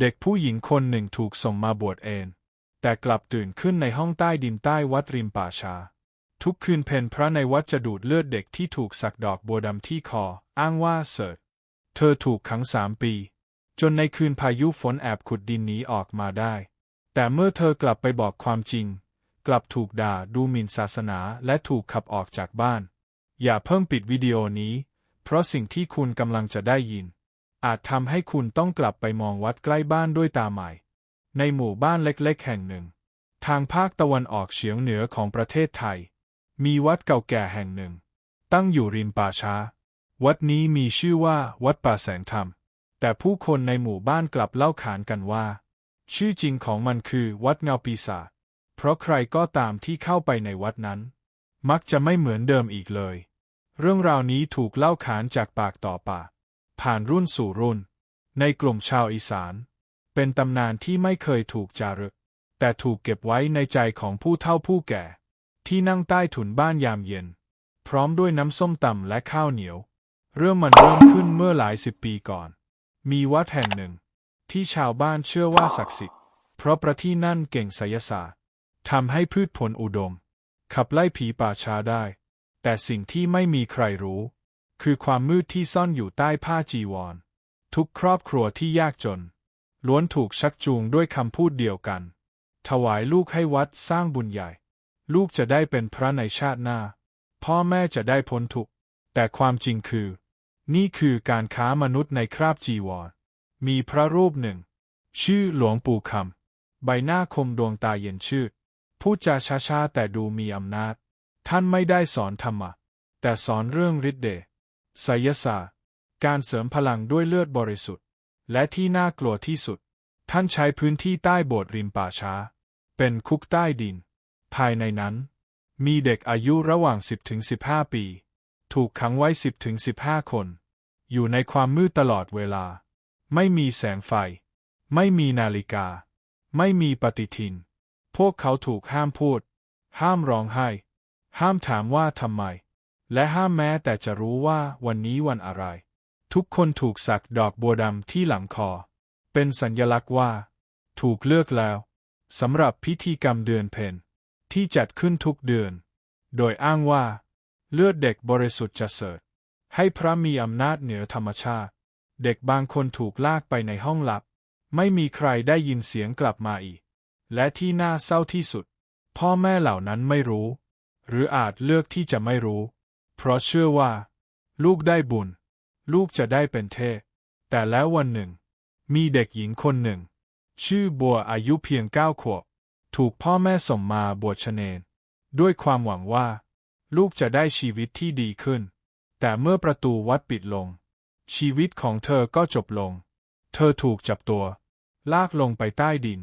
เด็กผู้หญิงคนหนึ่งถูกส่งมาบวชเองแต่กลับตื่นขึ้นในห้องใต้ดินใต้วัดริมป่าชา ทุกคืนเพนพระในวัดจะดูดเลือดเด็กที่ถูกสักดอกบัวดำที่คอ อ้างว่าเสิร์ตเธอถูกขังสามปี จนในคืนพายุฝนแอบขุดดินหนีออกมาได้ แต่เมื่อเธอกลับไปบอกความจริง กลับถูกด่าดูหมิ่นศาสนาและถูกขับออกจากบ้าน อย่าเพิ่งปิดวิดีโอนี้ เพราะสิ่งที่คุณกำลังจะได้ยิน อาจทำให้คุณต้องกลับไปมองวัดใกล้บ้านด้วยตาใหม่ ในหมู่บ้านเล็กๆ แห่งหนึ่ง ทางภาคตะวันออกเฉียงเหนือของประเทศไทย มีวัดเก่าแก่แห่งหนึ่ง ตั้งอยู่ริมป่าช้า วัดนี้มีชื่อว่าวัดป่าแสงธรรม แต่ผู้คนในหมู่บ้านกลับเล่าขานกันว่า ชื่อจริงของมันคือวัดเงาปีศาจเพราะใครก็ตามที่เข้าไปในวัดนั้น มักจะไม่เหมือนเดิมอีกเลย เรื่องราวนี้ถูกเล่าขานจากปากต่อปาก ผ่านรุ่นสู่รุ่น ในกลุ่มชาวอีสาน เป็นตำนานที่ไม่เคยถูกจารึก แต่ถูกเก็บไว้ในใจของผู้เฒ่าผู้แก่ ที่นั่งใต้ถุนบ้านยามเย็น พร้อมด้วยน้ำส้มตำและข้าวเหนียว เรื่องมันเริ่มขึ้นเมื่อหลายสิบปีก่อน มีวัดแห่งหนึ่ง ที่ชาวบ้านเชื่อว่าศักดิ์สิทธิ์ เพราะประที่นั่นเก่งไสยศาสตร์ทำให้พืชผลอุดม ขับไล่ผีป่าช้าได้ แต่สิ่งที่ไม่มีใครรู้ คือความมืดที่ซ่อนอยู่ใต้ผ้าจีวร ทุกครอบครัวที่ยากจน ล้วนถูกชักจูงด้วยคำพูดเดียวกัน ถวายลูกให้วัดสร้างบุญใหญ่ ลูกจะได้เป็นพระในชาติหน้า พ่อแม่จะได้พ้นทุกข์แต่ความจริงคือ นี่คือการค้ามนุษย์ในคราบจีวร มีพระรูปหนึ่ง ชื่อหลวงปู่คำใบหน้าคมดวงตาเย็นชื่นพูดจาช้าๆแต่ดูมีอำนาจ ท่านไม่ได้สอนธรรมะ แต่สอนเรื่องฤทธิ์เดช ไสยศาสตร์ การเสริมพลังด้วยเลือดบริสุทธิ์ และที่น่ากลัวที่สุด ท่านใช้พื้นที่ใต้โบสถ์ริมป่าช้า เป็นคุกใต้ดิน ภายในนั้น มีเด็กอายุระหว่าง 10-15 ปี ถูกขังไว้ 10-15 คน อยู่ในความมืดตลอดเวลา ไม่มีแสงไฟ ไม่มีนาฬิกา ไม่มีปฏิทิน พวกเขาถูกห้ามพูด ห้ามร้องไห้ ห้ามถามว่าทำไม และห้ามแม้แต่จะรู้ว่าวันนี้วันอะไร ทุกคนถูกสักดอกบัวดำที่หลังคอ เป็นสัญญลักษณ์ว่า ถูกเลือกแล้วสำหรับพิธีกรรมเดือนเพนที่จัดขึ้นทุกเดือน โดยอ้างว่า เลือดเด็กบริสุทธิ์จะเสริฐให้พระมีอำนาจเหนือธรรมชาติ เด็กบางคนถูกลากไปในห้องลับ ไม่มีใครได้ยินเสียงกลับมาอีก และที่น่าเศร้าที่สุด พ่อแม่เหล่านั้นไม่รู้ หรืออาจเลือกที่จะไม่รู้ เพราะเชื่อว่า ลูกได้บุญ ลูกจะได้เป็นเทพ แต่แล้ววันหนึ่ง มีเด็กหญิงคนหนึ่ง ชื่อบัวอายุเพียงเก้าขวบ ถูกพ่อแม่ส่งมาบวชเนน ด้วยความหวังว่า ลูกจะได้ชีวิตที่ดีขึ้น แต่เมื่อประตูวัดปิดลง ชีวิตของเธอก็จบลง เธอถูกจับตัว ลากลงไปใต้ดิน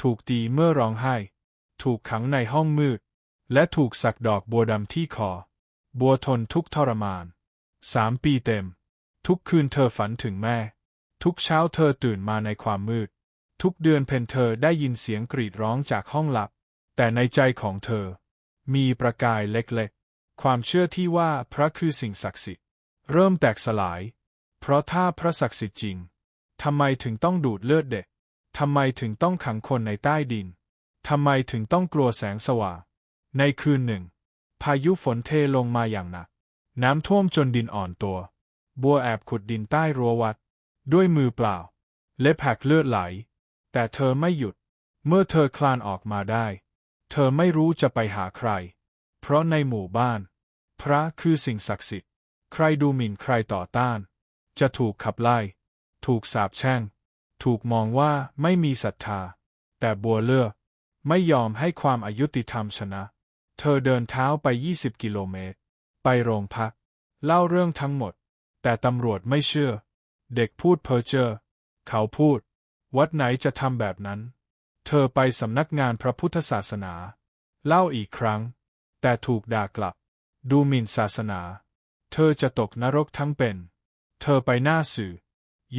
ถูกตีเมื่อร้องไห้ ถูกขังในห้องมืด และถูกสักดอกบัวดำที่คอ บัวทนทุกทรมานสามปีเต็ม ทุกคืนเธอฝันถึงแม่ ทุกเช้าเธอตื่นมาในความมืด ทุกเดือนเพนเธอได้ยินเสียงกรีดร้องจากห้องหลับ แต่ในใจของเธอ มีประกายเล็กๆ ความเชื่อที่ว่าพระคือสิ่งศักดิ์สิทธิ์ เริ่มแตกสลาย เพราะถ้าพระศักดิ์สิทธิ์จริงทำไมถึงต้องดูดเลือดเด็กทำไมถึงต้องขังคนในใต้ดินทำไมถึงต้องกลัวแสงสว่างในคืนหนึ่ง พายุฝนเทลงมาอย่างหนัก น้ำท่วมจนดินอ่อนตัว บัวแอบขุดดินใต้รั้ววัด ด้วยมือเปล่า เล็บหักเลือดไหล แต่เธอไม่หยุด เมื่อเธอคลานออกมาได้ เธอไม่รู้จะไปหาใคร เพราะในหมู่บ้าน พระคือสิ่งศักดิ์สิทธิ์ ใครดูหมิ่นใครต่อต้าน จะถูกขับไล่ ถูกสาปแช่ง ถูกมองว่าไม่มีศรัทธา แต่บัวเลือกไม่ยอมให้ความอายุติธรรมชนะ เธอเดินเท้าไป 20 กิโลเมตร ไปโรงพัก เล่าเรื่องทั้งหมด แต่ตำรวจไม่เชื่อ เด็กพูดเพ้อเจ้อเขาพูด วัดไหนจะทำแบบนั้น เธอไปสำนักงานพระพุทธศาสนา เล่าอีกครั้ง แต่ถูกด่ากลับ ดูหมิ่นศาสนา เธอจะตกนรกทั้งเป็น เธอไปหน้าสื่อ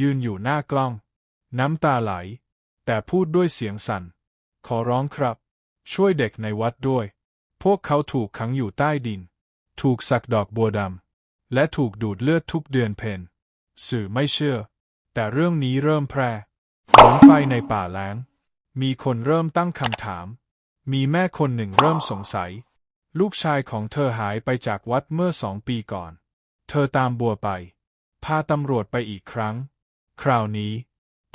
ยืนอยู่หน้ากล้อง น้ำตาไหล แต่พูดด้วยเสียงสั่น ขอร้องครับ ช่วยเด็กในวัดด้วย พวกเขาถูกขังอยู่ใต้ดิน ถูกสักดอกบัวดำ และถูกดูดเลือดทุกเดือนเพนสื่อไม่เชื่อ แต่เรื่องนี้เริ่มแพร่เหมือนไฟในป่าแล้ง มีคนเริ่มตั้งคำถาม มีแม่คนหนึ่งเริ่มสงสัย ลูกชายของเธอหายไปจากวัดเมื่อสองปีก่อน เธอตามบัวไป พาตำรวจไปอีกครั้ง คราวนี้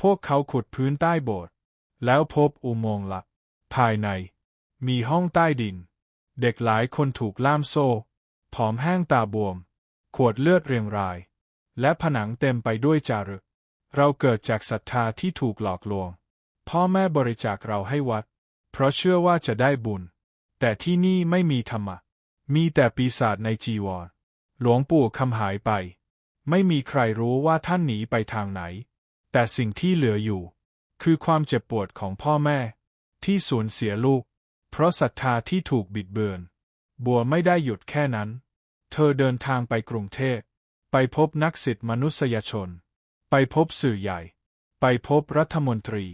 พวกเขาขุดพื้นใต้โบสถ์แล้วพบอุโมงค์ลับภายใน มีห้องใต้ดิน เด็กหลายคนถูกล่ามโซ่ ผอมแห้งตาบวม ขวดเลือดเรียงราย และผนังเต็มไปด้วยจารึก เราเกิดจากศรัทธาที่ถูกหลอกลวง พ่อแม่บริจาคเราให้วัด เพราะเชื่อว่าจะได้บุญ แต่ที่นี่ไม่มีธรรมะ มีแต่ปีศาจในจีวร หลวงปู่คำหายไป ไม่มีใครรู้ว่าท่านหนีไปทางไหน แต่สิ่งที่เหลืออยู่ คือความเจ็บปวดของพ่อแม่ ที่สูญเสียลูก เพราะศรัทธาที่ถูกบิดเบือน บัวไม่ได้หยุดแค่นั้น เธอเดินทางไปกรุงเทพ ไปพบนักสิทธิมนุษยชน ไปพบสื่อใหญ่ ไปพบรัฐมนตรี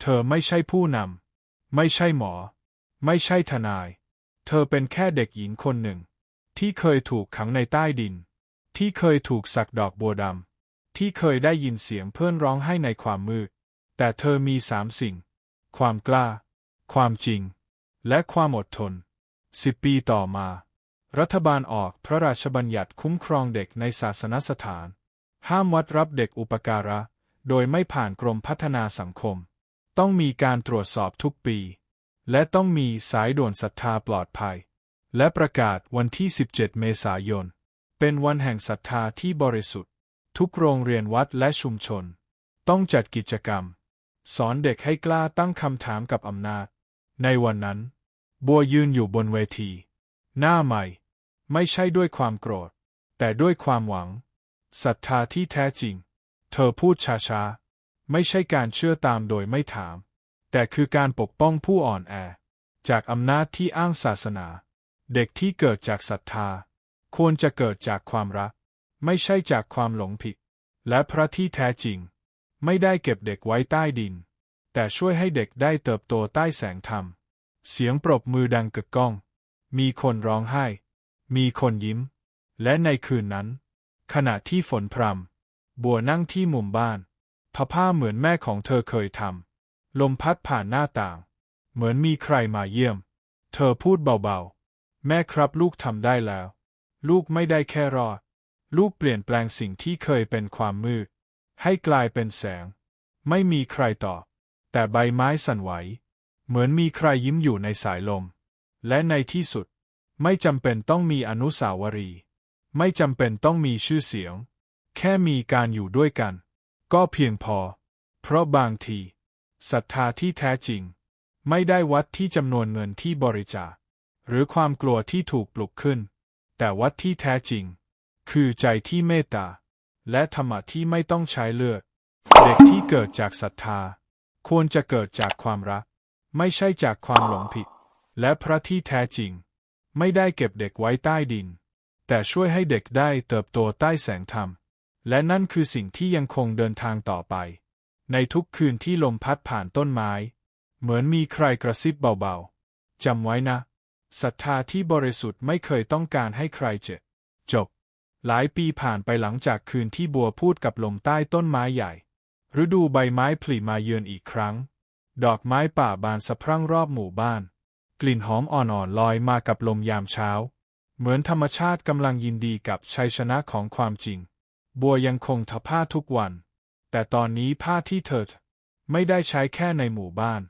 เธอไม่ใช่ผู้นำ ไม่ใช่หมอ ไม่ใช่ทนาย เธอเป็นแค่เด็กหญิงคนหนึ่ง ที่เคยถูกขังในใต้ดิน ที่เคยถูกสักดอกบัวดำ ที่เคยได้ยินเสียงเพื่อนร้องไห้ในความมืด แต่เธอมีสามสิ่ง ความกล้า ความจริง และความอดทนสิบปีต่อมา รัฐบาลออกพระราชบัญญัติคุ้มครองเด็กในศาสนสถาน ห้ามวัดรับเด็กอุปการะ โดยไม่ผ่านกรมพัฒนาสังคม ต้องมีการตรวจสอบทุกปี และต้องมีสายด่วนศรัทธาปลอดภัย และประกาศวันที่ 17 เมษายน เป็นวันแห่งศรัทธาที่บริสุทธิ์ ทุกโรงเรียนวัดและชุมชน ต้องจัดกิจกรรม สอนเด็กให้กล้าตั้งคำถามกับอำนาจ ในวันนั้น บัวยืนอยู่บนเวที หน้าใหม่ ไม่ใช่ด้วยความโกรธ แต่ด้วยความหวังศรัทธาที่แท้จริง เธอพูดช้าๆ ไม่ใช่การเชื่อตามโดยไม่ถาม แต่คือการปกป้องผู้อ่อนแอ จากอำนาจที่อ้างศาสนา เด็กที่เกิดจากศรัทธา ควรจะเกิดจากความรัก ไม่ใช่จากความหลงผิด และพระที่แท้จริง ไม่ได้เก็บเด็กไว้ใต้ดิน แต่ช่วยให้เด็กได้เติบโตใต้แสงธรรม เสียงปรบมือดังกึกก้อง มีคนร้องไห้ มีคนยิ้ม และในคืนนั้น ขณะที่ฝนพรำบัวนั่งที่มุมบ้านทผ้าเหมือนแม่ของเธอเคยทำลมพัดผ่านหน้าต่าง เหมือนมีใครมาเยี่ยม เธอพูดเบาๆ แม่ครับลูกทำได้แล้ว ลูกไม่ได้แค่รอด ลูกเปลี่ยนแปลงสิ่งที่เคยเป็นความมืด ให้กลายเป็นแสง ไม่มีใครตอบ แต่ใบไม้สั่นไหว เหมือนมีใครยิ้มอยู่ในสายลม และในที่สุด ไม่จำเป็นต้องมีอนุสาวรีย์ไม่จำเป็นต้องมีชื่อเสียง แค่มีการอยู่ด้วยกัน ก็เพียงพอ เพราะบางทีศรัทธาที่แท้จริง ไม่ได้วัดที่จำนวนเงินที่บริจาค หรือความกลัวที่ถูกปลุกขึ้น แต่วัดที่แท้จริง คือใจที่เมตตา และธรรมะที่ไม่ต้องใช้เลือด เด็กที่เกิดจากศรัทธา ควรจะเกิดจากความรัก ไม่ใช่จากความหลงผิด และพระที่แท้จริง ไม่ได้เก็บเด็กไว้ใต้ดิน แต่ช่วยให้เด็กได้เติบโตใต้แสงธรรม และนั่นคือสิ่งที่ยังคงเดินทางต่อไป ในทุกคืนที่ลมพัดผ่านต้นไม้ เหมือนมีใครกระซิบเบาๆจำไว้นะศรัทธาที่บริสุทธิ์ไม่เคยต้องการให้ใครเจ็บจบ หลายปีผ่านไปหลังจากคืนที่บัวพูดกับลมใต้ต้นไม้ใหญ่ ฤดูใบไม้ผลิมาเยือนอีกครั้ง ดอกไม้ป่าบานสะพรั่งรอบหมู่บ้าน กลิ่นหอมอ่อนๆลอยมากับลมยามเช้า เหมือนธรรมชาติกำลังยินดีกับชัยชนะของความจริง บัวยังคงทอผ้าทุกวัน แต่ตอนนี้ผ้าที่เธอไม่ได้ใช้แค่ในหมู่บ้าน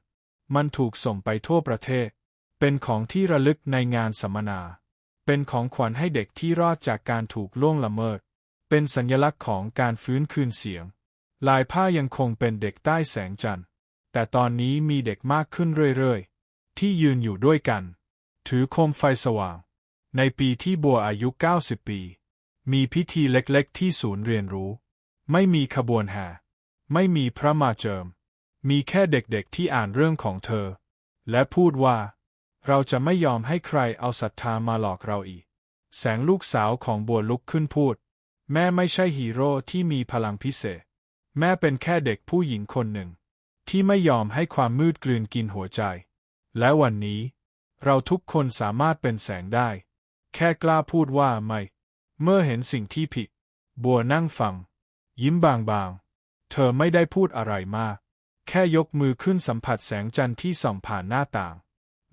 มันถูกส่งไปทั่วประเทศ เป็นของที่ระลึกในงานสัมมนา เป็นของขวัญให้เด็กที่รอดจากการถูกล่วงละเมิด เป็นสัญลักษณ์ของการฟื้นคืนเสียง ลายผ้ายังคงเป็นเด็กใต้แสงจันทร์ แต่ตอนนี้มีเด็กมากขึ้นเรื่อยๆ ที่ยืนอยู่ด้วยกัน ถือโคมไฟสว่าง ในปีที่บัวอายุ 90 ปี มีพิธีเล็กๆ ที่ศูนย์เรียนรู้ ไม่มีขบวนแห่ ไม่มีพระมาเจิม มีแค่เด็กๆ ที่อ่านเรื่องของเธอ และพูดว่า เราจะไม่ยอมให้ใครเอาศรัทธามาหลอกเราอีก แสงลูกสาวของบัวลุกขึ้นพูด แม่ไม่ใช่ฮีโร่ที่มีพลังพิเศษ แม่เป็นแค่เด็กผู้หญิงคนหนึ่ง ที่ไม่ยอมให้ความมืดกลืนกินหัวใจ และวันนี้ เราทุกคนสามารถเป็นแสงได้ แค่กล้าพูดว่าไม่ เมื่อเห็นสิ่งที่ผิด บัวนั่งฟัง ยิ้มบางๆ เธอไม่ได้พูดอะไรมาก แค่ยกมือขึ้นสัมผัสแสงจันทร์ที่ส่องผ่านหน้าต่าง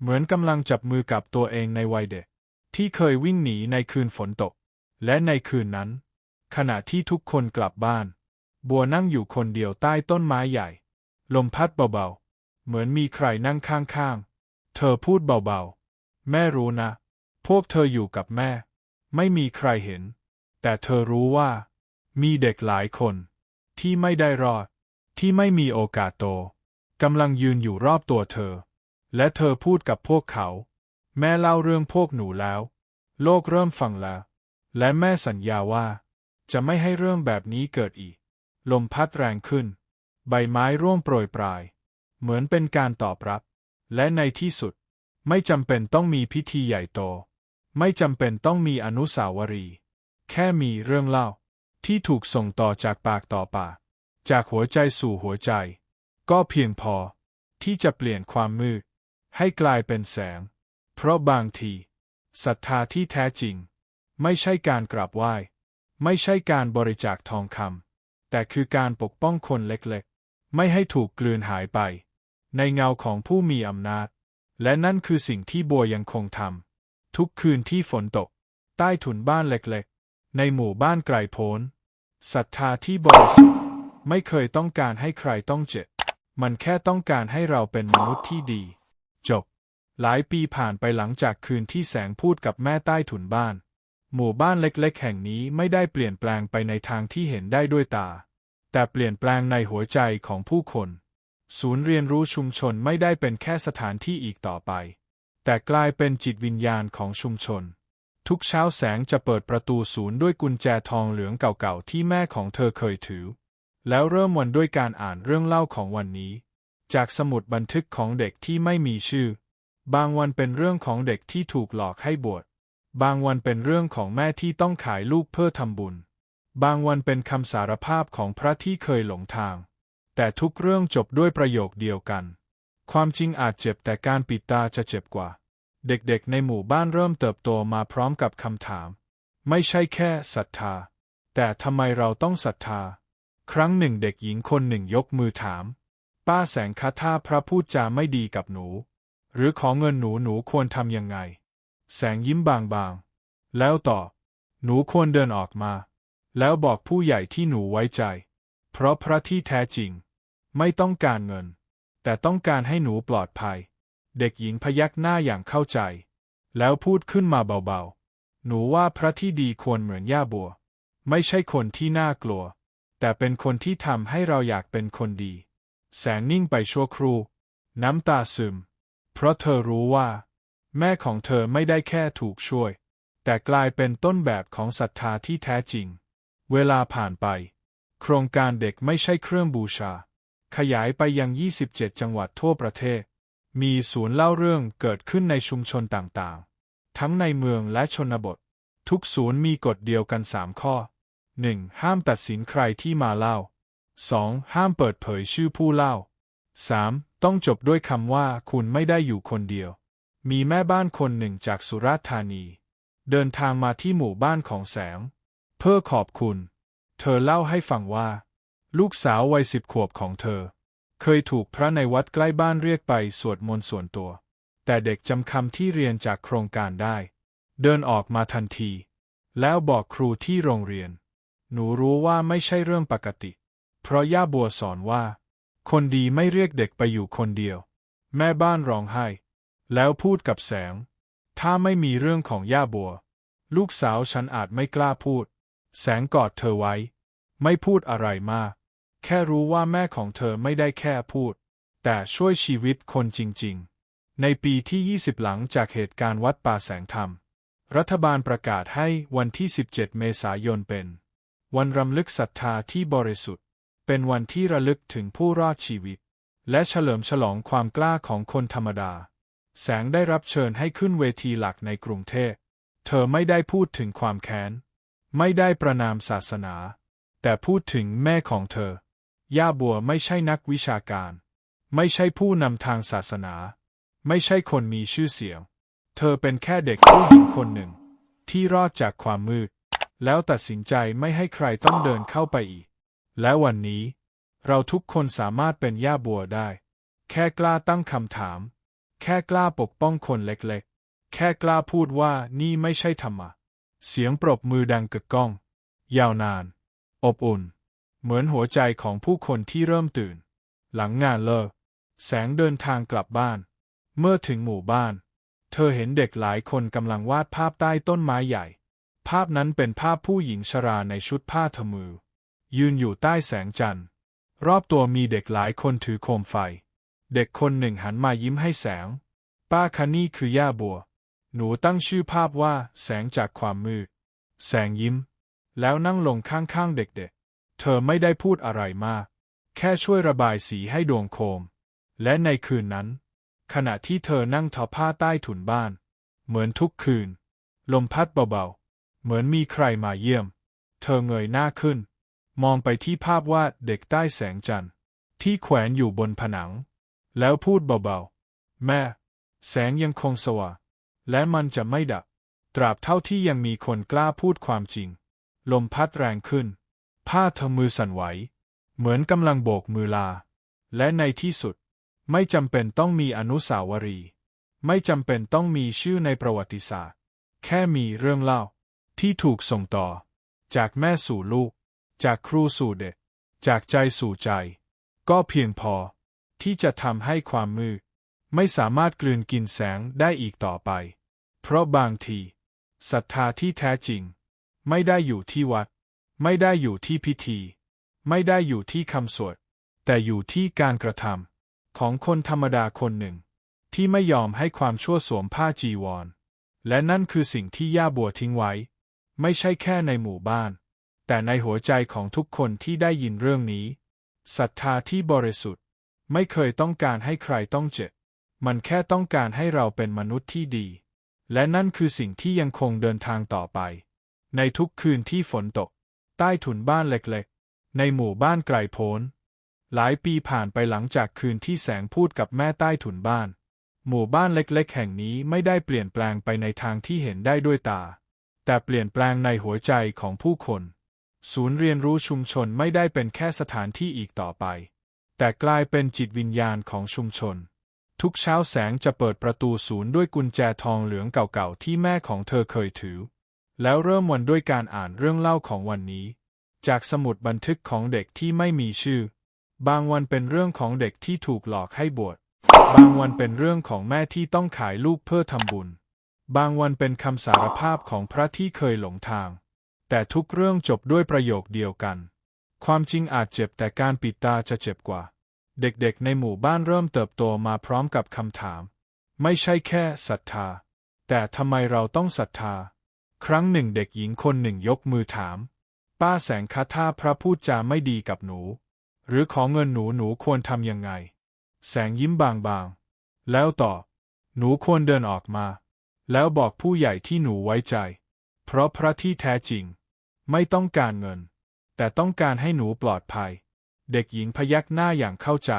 เหมือนกำลังจับมือกับตัวเองในวัยเด็ก ที่เคยวิ่งหนีในคืนฝนตก และในคืนนั้น ขณะที่ทุกคนกลับบ้าน บัวนั่งอยู่คนเดียวใต้ต้นไม้ใหญ่ ลมพัดเบาๆ เหมือนมีใครนั่งข้างๆ เธอพูดเบาๆ แม่รู้นะ พวกเธออยู่กับแม่ ไม่มีใครเห็น แต่เธอรู้ว่า มีเด็กหลายคน ที่ไม่ได้รอด ที่ไม่มีโอกาสโตกำลังยืนอยู่รอบตัวเธอ และเธอพูดกับพวกเขา แม่เล่าเรื่องพวกหนูแล้ว โลกเริ่มฟังแล้ว และแม่สัญญาว่า จะไม่ให้เรื่องแบบนี้เกิดอีก ลมพัดแรงขึ้น ใบไม้ร่วงโปรยปลาย เหมือนเป็นการตอบรับ และในที่สุด ไม่จำเป็นต้องมีพิธีใหญ่โต ไม่จำเป็นต้องมีอนุสาวรีย์แค่มีเรื่องเล่า ที่ถูกส่งต่อจากปากต่อปาก จากหัวใจสู่หัวใจ ก็เพียงพอ ที่จะเปลี่ยนความมืด ให้กลายเป็นแสง เพราะบางทีศรัทธาที่แท้จริง ไม่ใช่การกราบไหว้ ไม่ใช่การบริจาคทองคำ แต่คือการปกป้องคนเล็กๆ ไม่ให้ถูกกลืนหายไป ในเงาของผู้มีอำนาจ และนั่นคือสิ่งที่บัวยังคงทำทุกคืนที่ฝนตก ใต้ถุนบ้านเล็กๆ ในหมู่บ้านไกลโพ้นศรัทธาที่บริสุทธิ์ไม่เคยต้องการให้ใครต้องเจ็บ มันแค่ต้องการให้เราเป็นมนุษย์ที่ดี จบ หลายปีผ่านไปหลังจากคืนที่แสงพูดกับแม่ใต้ถุนบ้าน หมู่บ้านเล็กๆ แห่งนี้ไม่ได้เปลี่ยนแปลงไปในทางที่เห็นได้ด้วยตา แต่เปลี่ยนแปลงในหัวใจของผู้คน ศูนย์เรียนรู้ชุมชนไม่ได้เป็นแค่สถานที่อีกต่อไป แต่กลายเป็นจิตวิญญาณของชุมชน ทุกเช้าแสงจะเปิดประตูศูนย์ด้วยกุญแจทองเหลืองเก่าๆ ที่แม่ของเธอเคยถือ แล้วเริ่มวันด้วยการอ่านเรื่องเล่าของวันนี้ จากสมุดบันทึกของเด็กที่ไม่มีชื่อ บางวันเป็นเรื่องของเด็กที่ถูกหลอกให้บวช บางวันเป็นเรื่องของแม่ที่ต้องขายลูกเพื่อทำบุญ บางวันเป็นคำสารภาพของพระที่เคยหลงทาง แต่ทุกเรื่องจบด้วยประโยคเดียวกัน ความจริงอาจเจ็บแต่การปิดตาจะเจ็บกว่า เด็กๆในหมู่บ้านเริ่มเติบโตมาพร้อมกับคำถาม ไม่ใช่แค่ศรัทธา แต่ทำไมเราต้องศรัทธา ครั้งหนึ่งเด็กหญิงคนหนึ่งยกมือถาม ป้าแสงคะถ้าพระพูดจาไม่ดีกับหนู หรือขอเงินหนูหนูควรทำยังไง แสงยิ้มบางๆ แล้วตอบ หนูควรเดินออกมา แล้วบอกผู้ใหญ่ที่หนูไว้ใจ เพราะพระที่แท้จริง ไม่ต้องการเงิน แต่ต้องการให้หนูปลอดภัย เด็กหญิงพยักหน้าอย่างเข้าใจ แล้วพูดขึ้นมาเบาๆ หนูว่าพระที่ดีควรเหมือนย่าบัว ไม่ใช่คนที่น่ากลัว แต่เป็นคนที่ทำให้เราอยากเป็นคนดี แสงนิ่งไปชั่วครู่ น้ำตาซึม เพราะเธอรู้ว่า แม่ของเธอไม่ได้แค่ถูกช่วย แต่กลายเป็นต้นแบบของศรัทธาที่แท้จริง เวลาผ่านไป โครงการเด็กไม่ใช่เครื่องบูชา ขยายไปยัง 27 จังหวัดทั่วประเทศ มีศูนย์เล่าเรื่องเกิดขึ้นในชุมชนต่างๆ ทั้งในเมืองและชนบท ทุกศูนย์มีกฎเดียวกัน 3 ข้อ 1. ห้ามตัดสินใครที่มาเล่า 2. ห้ามเปิดเผยชื่อผู้เล่า 3. ต้องจบด้วยคำว่าคุณไม่ได้อยู่คนเดียว มีแม่บ้านคนหนึ่งจากสุราษฎร์ธานี เดินทางมาที่หมู่บ้านของแสง เพื่อขอบคุณ เธอเล่าให้ฟังว่า ลูกสาววัยสิบขวบของเธอ เคยถูกพระในวัดใกล้บ้านเรียกไปสวดมนต์ส่วนตัว แต่เด็กจำคำที่เรียนจากโครงการได้ เดินออกมาทันที แล้วบอกครูที่โรงเรียน หนูรู้ว่าไม่ใช่เรื่องปกติ เพราะย่าบัวสอนว่า คนดีไม่เรียกเด็กไปอยู่คนเดียว แม่บ้านร้องไห้ แล้วพูดกับแสง ถ้าไม่มีเรื่องของย่าบัว ลูกสาวฉันอาจไม่กล้าพูด แสงกอดเธอไว้ ไม่พูดอะไรมาก แค่รู้ว่าแม่ของเธอไม่ได้แค่พูด แต่ช่วยชีวิตคนจริง ๆ ในปีที่ 20 หลังจากเหตุการณ์วัดป่าแสงธรรม รัฐบาลประกาศให้วันที่ 17 เมษายนเป็น วันรำลึกศรัทธาที่บริสุทธิ์ เป็นวันที่ระลึกถึงผู้รอดชีวิต และเฉลิมฉลองความกล้าของคนธรรมดา แสงได้รับเชิญให้ขึ้นเวทีหลักในกรุงเทพ เธอไม่ได้พูดถึงความแค้น ไม่ได้ประนามศาสนา แต่พูดถึงแม่ของเธอ ย่าบัวไม่ใช่นักวิชาการ ไม่ใช่ผู้นำทางศาสนา ไม่ใช่คนมีชื่อเสียง เธอเป็นแค่เด็กผู้หญิงคนหนึ่ง ที่รอดจากความมืด แล้วตัดสินใจไม่ให้ใครต้องเดินเข้าไปอีก และวันนี้ เราทุกคนสามารถเป็นย่าบัวได้ แค่กล้าตั้งคำถาม แค่กล้าปกป้องคนเล็กๆ แค่กล้าพูดว่านี่ไม่ใช่ธรรมะ เสียงปรบมือดังกึกก้อง ยาวนาน อบอุ่น เหมือนหัวใจของผู้คนที่เริ่มตื่น หลังงานเลิก แสงเดินทางกลับบ้าน เมื่อถึงหมู่บ้าน เธอเห็นเด็กหลายคนกำลังวาดภาพใต้ต้นไม้ใหญ่ ภาพนั้นเป็นภาพผู้หญิงชราในชุดผ้าทมือ ยืนอยู่ใต้แสงจันทร์ รอบตัวมีเด็กหลายคนถือโคมไฟ เด็กคนหนึ่งหันมายิ้มให้แสง ป้าคะนี่คือย่าบัว หนูตั้งชื่อภาพว่าแสงจากความมืด แสงยิ้ม แล้วนั่งลงข้างๆเด็กๆ เธอไม่ได้พูดอะไรมาก แค่ช่วยระบายสีให้ดวงโคม และในคืนนั้น ขณะที่เธอนั่งทอผ้าใต้ถุนบ้าน เหมือนทุกคืน ลมพัดเบาๆ เหมือนมีใครมาเยี่ยม เธอเงยหน้าขึ้น มองไปที่ภาพวาดเด็กใต้แสงจันทร์ที่แขวนอยู่บนผนัง แล้วพูดเบาๆ แม่ แสงยังคงสว่าง และมันจะไม่ดับ ตราบเท่าที่ยังมีคนกล้าพูดความจริง ลมพัดแรงขึ้น ผ้าเธอมือสั่นไหว เหมือนกำลังโบกมือลา และในที่สุด ไม่จำเป็นต้องมีอนุสาวรีย์ไม่จำเป็นต้องมีชื่อในประวัติศาสตร์ แค่มีเรื่องเล่า ที่ถูกส่งต่อ จากแม่สู่ลูก จากครูสู่เด็ก จากใจสู่ใจ ก็เพียงพอ ที่จะทำให้ความมืด ไม่สามารถกลืนกินแสงได้อีกต่อไป เพราะบางทีศรัทธาที่แท้จริง ไม่ได้อยู่ที่วัด ไม่ได้อยู่ที่พิธี ไม่ได้อยู่ที่คำสวด แต่อยู่ที่การกระทำของคนธรรมดาคนหนึ่ง ที่ไม่ยอมให้ความชั่วสวมผ้าจีวร และนั่นคือสิ่งที่ย่าบัวทิ้งไว้ ไม่ใช่แค่ในหมู่บ้าน แต่ในหัวใจของทุกคนที่ได้ยินเรื่องนี้ศรัทธาที่บริสุทธิ์ ไม่เคยต้องการให้ใครต้องเจ็บ มันแค่ต้องการให้เราเป็นมนุษย์ที่ดี และนั่นคือสิ่งที่ยังคงเดินทางต่อไป ในทุกคืนที่ฝนตก ใต้ถุนบ้านเล็กๆ ในหมู่บ้านไกลโพ้น หลายปีผ่านไปหลังจากคืนที่แสงพูดกับแม่ใต้ถุนบ้าน หมู่บ้านเล็กๆ แห่งนี้ไม่ได้เปลี่ยนแปลงไปในทางที่เห็นได้ด้วยตา แต่เปลี่ยนแปลงในหัวใจของผู้คน ศูนย์เรียนรู้ชุมชนไม่ได้เป็นแค่สถานที่อีกต่อไป แต่กลายเป็นจิตวิญญาณของชุมชน ทุกเช้าแสงจะเปิดประตูศูนย์ด้วยกุญแจทองเหลืองเก่าๆที่แม่ของเธอเคยถือ แล้วเริ่มวันด้วยการอ่านเรื่องเล่าของวันนี้ จากสมุดบันทึกของเด็กที่ไม่มีชื่อ บางวันเป็นเรื่องของเด็กที่ถูกหลอกให้บวชบางวันเป็นเรื่องของแม่ที่ต้องขายลูกเพื่อทำบุญ บางวันเป็นคำสารภาพของพระที่เคยหลงทาง แต่ทุกเรื่องจบด้วยประโยคเดียวกัน ความจริงอาจเจ็บแต่การปิดตาจะเจ็บกว่า เด็กๆในหมู่บ้านเริ่มเติบโตมาพร้อมกับคำถาม ไม่ใช่แค่ศรัทธา แต่ทำไมเราต้องศรัทธา ครั้งหนึ่งเด็กหญิงคนหนึ่งยกมือถาม ป้าแสงคะถ้าพระพูดจาไม่ดีกับหนู หรือขอเงินหนูหนูควรทำยังไง แสงยิ้มบางๆ แล้วตอบหนูควรเดินออกมา แล้วบอกผู้ใหญ่ที่หนูไว้ใจ เพราะพระที่แท้จริง ไม่ต้องการเงิน แต่ต้องการให้หนูปลอดภัย เด็กหญิงพยักหน้าอย่างเข้าใจ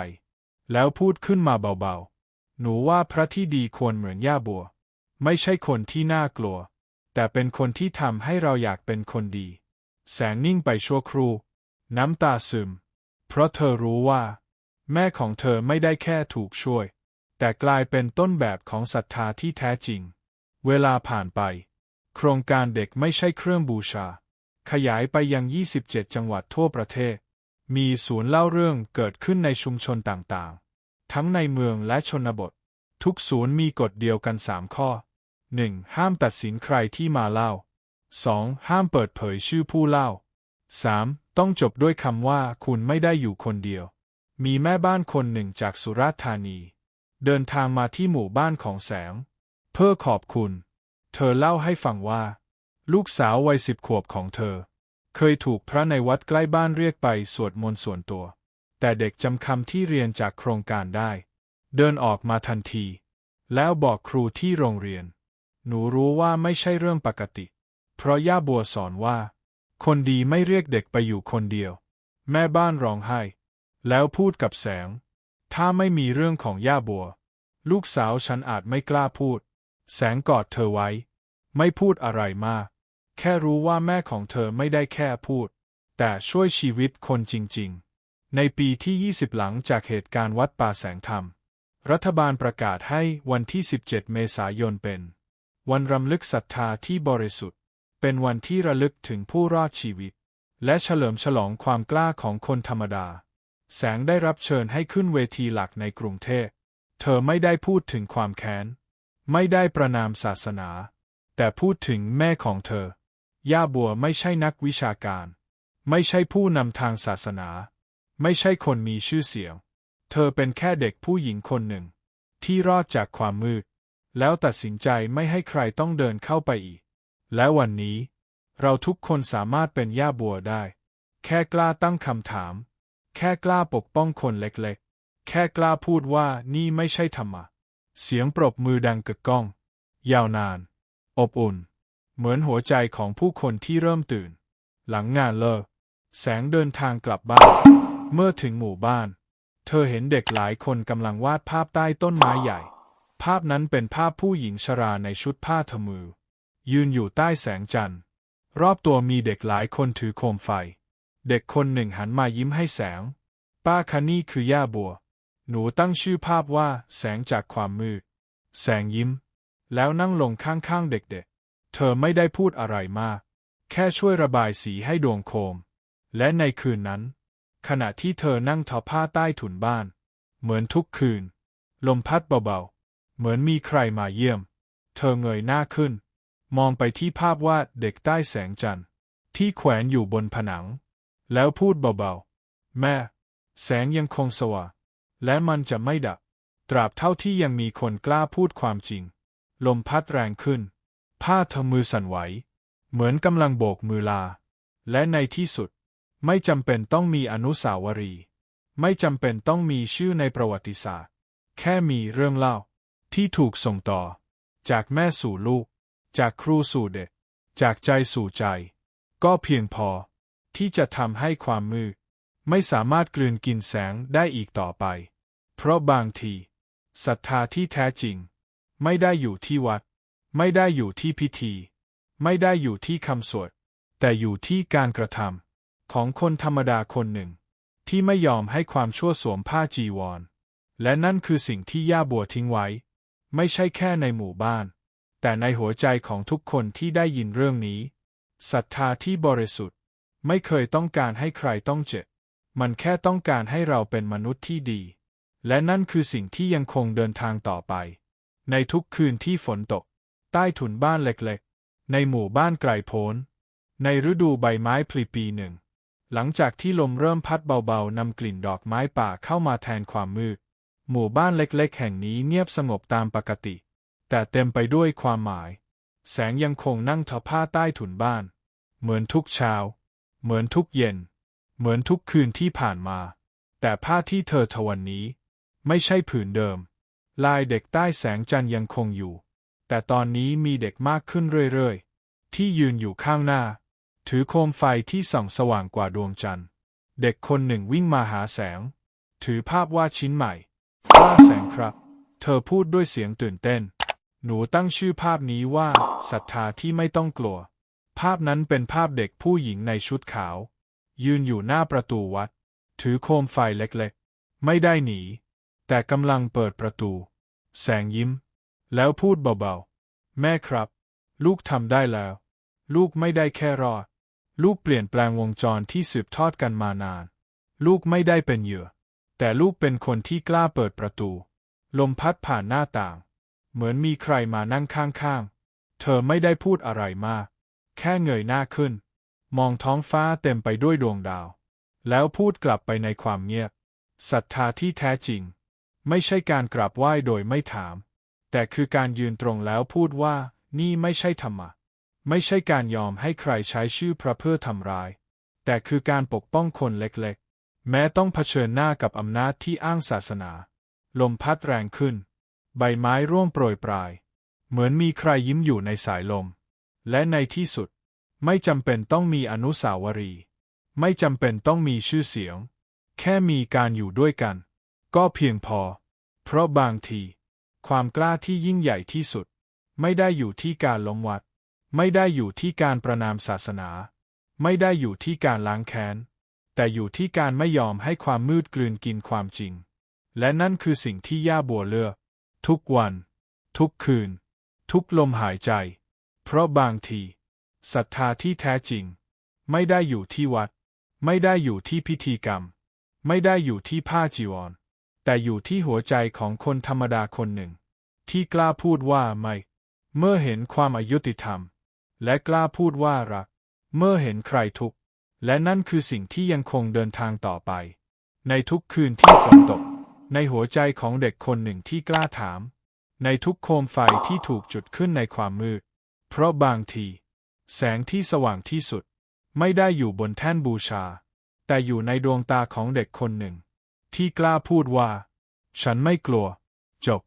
แล้วพูดขึ้นมาเบาๆ หนูว่าพระที่ดีควรเหมือนย่าบัว ไม่ใช่คนที่น่ากลัว แต่เป็นคนที่ทำให้เราอยากเป็นคนดี แสงนิ่งไปชั่วครู่ น้ำตาซึม เพราะเธอรู้ว่า แม่ของเธอไม่ได้แค่ถูกช่วย แต่กลายเป็นต้นแบบของศรัทธาที่แท้จริง เวลาผ่านไป โครงการเด็กไม่ใช่เครื่องบูชา ขยายไปยัง 27 จังหวัดทั่วประเทศ มีศูนย์เล่าเรื่องเกิดขึ้นในชุมชนต่างๆ ทั้งในเมืองและชนบท ทุกศูนย์มีกฎเดียวกัน 3 ข้อ 1. ห้ามตัดสินใครที่มาเล่า 2. ห้ามเปิดเผยชื่อผู้เล่า 3. ต้องจบด้วยคำว่าคุณไม่ได้อยู่คนเดียว มีแม่บ้านคนหนึ่งจากสุราษฎร์ธานี เดินทางมาที่หมู่บ้านของแสง เพื่อขอบคุณ เธอเล่าให้ฟังว่า ลูกสาววัยสิบขวบของเธอ เคยถูกพระในวัดใกล้บ้านเรียกไปสวดมนต์ส่วนตัว แต่เด็กจำคำที่เรียนจากโครงการได้ เดินออกมาทันที แล้วบอกครูที่โรงเรียน หนูรู้ว่าไม่ใช่เรื่องปกติ เพราะย่าบัวสอนว่า คนดีไม่เรียกเด็กไปอยู่คนเดียว แม่บ้านร้องไห้ แล้วพูดกับแสง ถ้าไม่มีเรื่องของย่าบัว ลูกสาวฉันอาจไม่กล้าพูด แสงกอดเธอไว้ ไม่พูดอะไรมาก แค่รู้ว่าแม่ของเธอไม่ได้แค่พูด แต่ช่วยชีวิตคนจริง ๆ ในปีที่ 20 หลังจากเหตุการณ์วัดป่าแสงธรรม รัฐบาลประกาศให้วันที่ 17 เมษายนเป็น วันรำลึกศรัทธาที่บริสุทธิ์ เป็นวันที่ระลึกถึงผู้รอดชีวิต และเฉลิมฉลองความกล้าของคนธรรมดา แสงได้รับเชิญให้ขึ้นเวทีหลักในกรุงเทพ เธอไม่ได้พูดถึงความแค้น ไม่ได้ประนามศาสนา แต่พูดถึงแม่ของเธอ ย่าบัวไม่ใช่นักวิชาการ ไม่ใช่ผู้นำทางศาสนา ไม่ใช่คนมีชื่อเสียง เธอเป็นแค่เด็กผู้หญิงคนหนึ่ง ที่รอดจากความมืด แล้วตัดสินใจไม่ให้ใครต้องเดินเข้าไปอีก และวันนี้ เราทุกคนสามารถเป็นย่าบัวได้ แค่กล้าตั้งคำถาม แค่กล้าปกป้องคนเล็กๆ แค่กล้าพูดว่านี่ไม่ใช่ธรรมะ เสียงปรบมือดังกึกก้อง ยาวนาน อบอุ่น เหมือนหัวใจของผู้คนที่เริ่มตื่น หลังงานเลิก แสงเดินทางกลับบ้าน เมื่อถึงหมู่บ้าน เธอเห็นเด็กหลายคนกำลังวาดภาพใต้ต้นไม้ใหญ่ ภาพนั้นเป็นภาพผู้หญิงชราในชุดผ้าทมือ ยืนอยู่ใต้แสงจันทร์ รอบตัวมีเด็กหลายคนถือโคมไฟ เด็กคนหนึ่งหันมายิ้มให้แสง ป้าคะนี่คือย่าบัว หนูตั้งชื่อภาพว่าแสงจากความมืด แสงยิ้ม แล้วนั่งลงข้างๆเด็กๆ เธอไม่ได้พูดอะไรมาก แค่ช่วยระบายสีให้ดวงโคม และในคืนนั้น ขณะที่เธอนั่งทอผ้าใต้ถุนบ้าน เหมือนทุกคืน ลมพัดเบาๆ เหมือนมีใครมาเยี่ยม เธอเงยหน้าขึ้น มองไปที่ภาพวาดเด็กใต้แสงจันทร์ ที่แขวนอยู่บนผนัง แล้วพูดเบาๆ แม่ แสงยังคงสว่างและมันจะไม่ดับ ตราบเท่าที่ยังมีคนกล้าพูดความจริง ลมพัดแรงขึ้น ผ้าเธอมือสั่นไหว เหมือนกำลังโบกมือลา และในที่สุด ไม่จำเป็นต้องมีอนุสาวรีย์ไม่จำเป็นต้องมีชื่อในประวัติศาสตร์ แค่มีเรื่องเล่า ที่ถูกส่งต่อ จากแม่สู่ลูก จากครูสู่เด็ก จากใจสู่ใจ ก็เพียงพอ ที่จะทำให้ความมืดไม่สามารถกลืนกินแสงได้อีกต่อไป เพราะบางทีศรัทธาที่แท้จริง ไม่ได้อยู่ที่วัด ไม่ได้อยู่ที่พิธี ไม่ได้อยู่ที่คำสวด แต่อยู่ที่การกระทำของคนธรรมดาคนหนึ่ง ที่ไม่ยอมให้ความชั่วสวมผ้าจีวร และนั่นคือสิ่งที่ย่าบัวทิ้งไว้ ไม่ใช่แค่ในหมู่บ้าน แต่ในหัวใจของทุกคนที่ได้ยินเรื่องนี้ศรัทธาที่บริสุทธิ์ ไม่เคยต้องการให้ใครต้องเจ็บ มันแค่ต้องการให้เราเป็นมนุษย์ที่ดี และนั่นคือสิ่งที่ยังคงเดินทางต่อไป ในทุกคืนที่ฝนตก ใต้ถุนบ้านเล็กๆ ในหมู่บ้านไกลโพ้น ในฤดูใบไม้ผลิปีหนึ่ง หลังจากที่ลมเริ่มพัดเบาๆนำกลิ่นดอกไม้ป่าเข้ามาแทนความมืด หมู่บ้านเล็กๆ แห่งนี้เงียบสงบตามปกติ แต่เต็มไปด้วยความหมาย แสงยังคงนั่งทอผ้าใต้ถุนบ้าน เหมือนทุกเช้า เหมือนทุกเย็น เหมือนทุกคืนที่ผ่านมา แต่ผ้าที่เธอทวันนี้ ไม่ใช่ผืนเดิม ลายเด็กใต้แสงจันทร์ยังคงอยู่ แต่ตอนนี้มีเด็กมากขึ้นเรื่อยๆ ที่ยืนอยู่ข้างหน้า ถือโคมไฟที่ส่องสว่างกว่าดวงจันทร์ เด็กคนหนึ่งวิ่งมาหาแสง ถือภาพวาดชิ้นใหม่กล้าแสงครับ เธอพูดด้วยเสียงตื่นเต้น หนูตั้งชื่อภาพนี้ว่าศรัทธาที่ไม่ต้องกลัว ภาพนั้นเป็นภาพเด็กผู้หญิงในชุดขาว ยืนอยู่หน้าประตูวัด ถือโคมไฟเล็กๆ ไม่ได้หนี แต่กำลังเปิดประตู แสงยิ้ม แล้วพูดเบาๆ แม่ครับ ลูกทำได้แล้ว ลูกไม่ได้แค่รอด ลูกเปลี่ยนแปลงวงจรที่สืบทอดกันมานาน ลูกไม่ได้เป็นเหยื่อ แต่ลูกเป็นคนที่กล้าเปิดประตู ลมพัดผ่านหน้าต่าง เหมือนมีใครมานั่งข้างๆ เธอไม่ได้พูดอะไรมาก แค่เงยหน้าขึ้น มองท้องฟ้าเต็มไปด้วยดวงดาว แล้วพูดกลับไปในความเงียบศรัทธาที่แท้จริง ไม่ใช่การกราบไหว้โดยไม่ถาม แต่คือการยืนตรงแล้วพูดว่า นี่ไม่ใช่ธรรมะ ไม่ใช่การยอมให้ใครใช้ชื่อพระเพื่อทำร้าย แต่คือการปกป้องคนเล็กๆ แม้ต้องเผชิญหน้ากับอำนาจที่อ้างศาสนา ลมพัดแรงขึ้น ใบไม้ร่วงโปรยปลาย เหมือนมีใครยิ้มอยู่ในสายลม และในที่สุด ไม่จำเป็นต้องมีอนุสาวรีย์ไม่จำเป็นต้องมีชื่อเสียง แค่มีการอยู่ด้วยกัน ก็เพียงพอ เพราะบางที ความกล้าที่ยิ่งใหญ่ที่สุด ไม่ได้อยู่ที่การล้มวัด ไม่ได้อยู่ที่การประนามศาสนา ไม่ได้อยู่ที่การล้างแค้น แต่อยู่ที่การไม่ยอมให้ความมืดกลืนกินความจริง และนั่นคือสิ่งที่ย่าบัวเลือก ทุกวัน ทุกคืน ทุกลมหายใจ เพราะบางทีศรัทธาที่แท้จริง ไม่ได้อยู่ที่วัด ไม่ได้อยู่ที่พิธีกรรม ไม่ได้อยู่ที่ผ้าจีวร แต่อยู่ที่หัวใจของคนธรรมดาคนหนึ่ง ที่กล้าพูดว่าไม่ เมื่อเห็นความอายุติธรรม และกล้าพูดว่ารัก เมื่อเห็นใครทุกข์ และนั่นคือสิ่งที่ยังคงเดินทางต่อไป ในทุกคืนที่ฝนตก ในหัวใจของเด็กคนหนึ่งที่กล้าถาม ในทุกโคมไฟที่ถูกจุดขึ้นในความมืด เพราะบางที แสงที่สว่างที่สุด ไม่ได้อยู่บนแท่นบูชา แต่อยู่ในดวงตาของเด็กคนหนึ่ง ที่กล้าพูดว่า ฉันไม่กลัว จบ